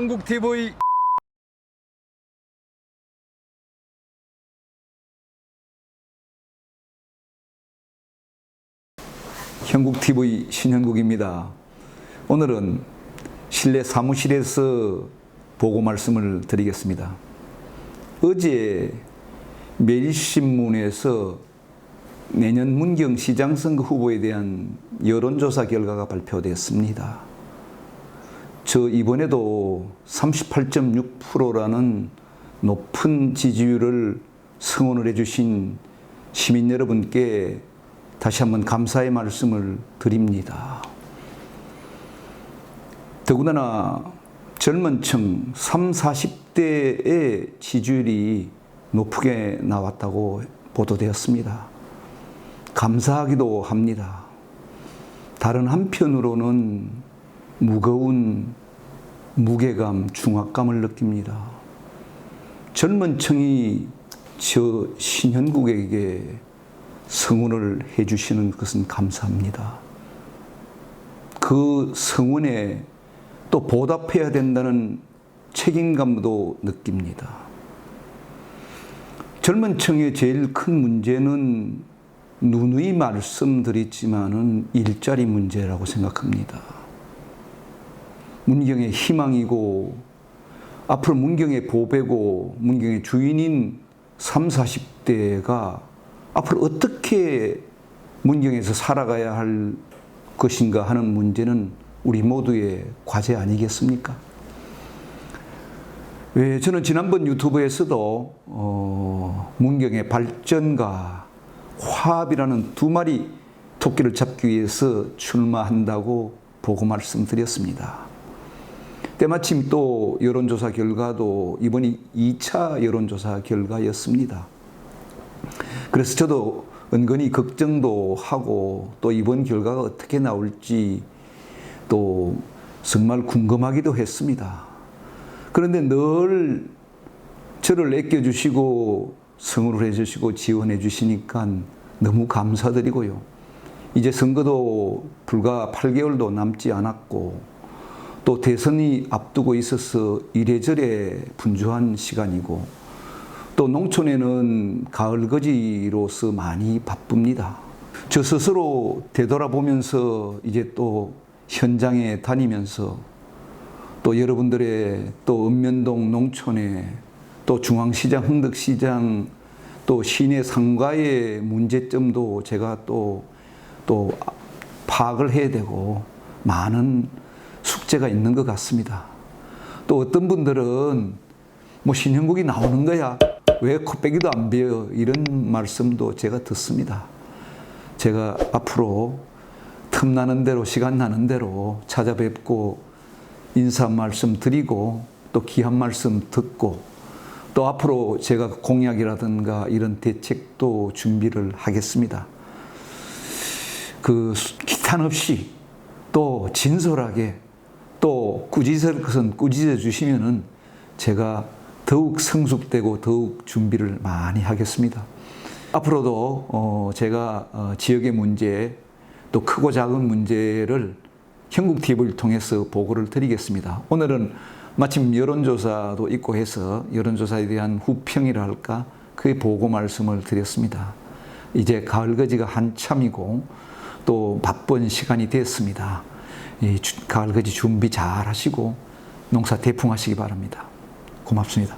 형국 TV 형국 TV 신형국입니다. 오늘은 실내 사무실에서 보고 말씀을 드리겠습니다. 어제 매일신문에서 내년 문경 시장 선거 후보에 대한 여론조사 결과가 발표됐습니다. 저 이번에도 38.6%라는 높은 지지율을 성원을 해주신 시민 여러분께 다시 한번 감사의 말씀을 드립니다. 더군다나 젊은 층 3, 40대의 지지율이 높게 나왔다고 보도되었습니다. 감사하기도 합니다. 다른 한편으로는 무거운 무게감, 중압감을 느낍니다. 젊은 층이 저 신현국에게 성원을 해주시는 것은 감사합니다. 그 성원에 또 보답해야 된다는 책임감도 느낍니다. 젊은 층의 제일 큰 문제는 누누이 말씀드렸지만은 일자리 문제라고 생각합니다. 문경의 희망이고 앞으로 문경의 보배고 문경의 주인인 3, 40대가 앞으로 어떻게 문경에서 살아가야 할 것인가 하는 문제는 우리 모두의 과제 아니겠습니까? 왜 저는 지난번 유튜브에서도 어, 문경의 발전과 화합이라는 두 마리 토끼를 잡기 위해서 출마한다고 보고 말씀드렸습니다. 때마침 또 여론조사 결과도 이번이 2차 여론조사 결과였습니다. 그래서 저도 은근히 걱정도 하고 또 이번 결과가 어떻게 나올지 또 정말 궁금하기도 했습니다. 그런데 늘 저를 애껴주시고 성우를 해주시고 지원해 주시니까 너무 감사드리고요. 이제 선거도 불과 8개월도 남지 않았고 또 대선이 앞두고 있어서 이래저래 분주한 시간이고 또 농촌에는 가을 거지로서 많이 바쁩니다. 저 스스로 되돌아보면서 이제 또 현장에 다니면서 또 여러분들의 또 읍면동 농촌에 또 중앙시장, 흥덕시장 또 시내 상가의 문제점도 제가 또, 또 파악을 해야 되고 많은 숙제가 있는 것 같습니다. 또 어떤 분들은 뭐 신형국이 나오는 거야. 왜 코빼기도 안 베어? 이런 말씀도 제가 듣습니다. 제가 앞으로 틈 나는 대로, 시간 나는 대로 찾아뵙고 인사 말씀 드리고 또 귀한 말씀 듣고 또 앞으로 제가 공약이라든가 이런 대책도 준비를 하겠습니다. 그 기탄 없이 또 진솔하게 또 꾸짖을 것은 꾸짖어 주시면은 제가 더욱 성숙되고 더욱 준비를 많이 하겠습니다. 앞으로도 어 제가 어 지역의 문제 또 크고 작은 문제를 형국 TV를 통해서 보고를 드리겠습니다. 오늘은 마침 여론조사도 있고 해서 여론조사에 대한 후평이라 할까 그의 보고 말씀을 드렸습니다. 이제 가을거지가 한참이고 또 바쁜 시간이 됐습니다. 가을거지 준비 잘 하시고 농사 대풍하시기 바랍니다. 고맙습니다.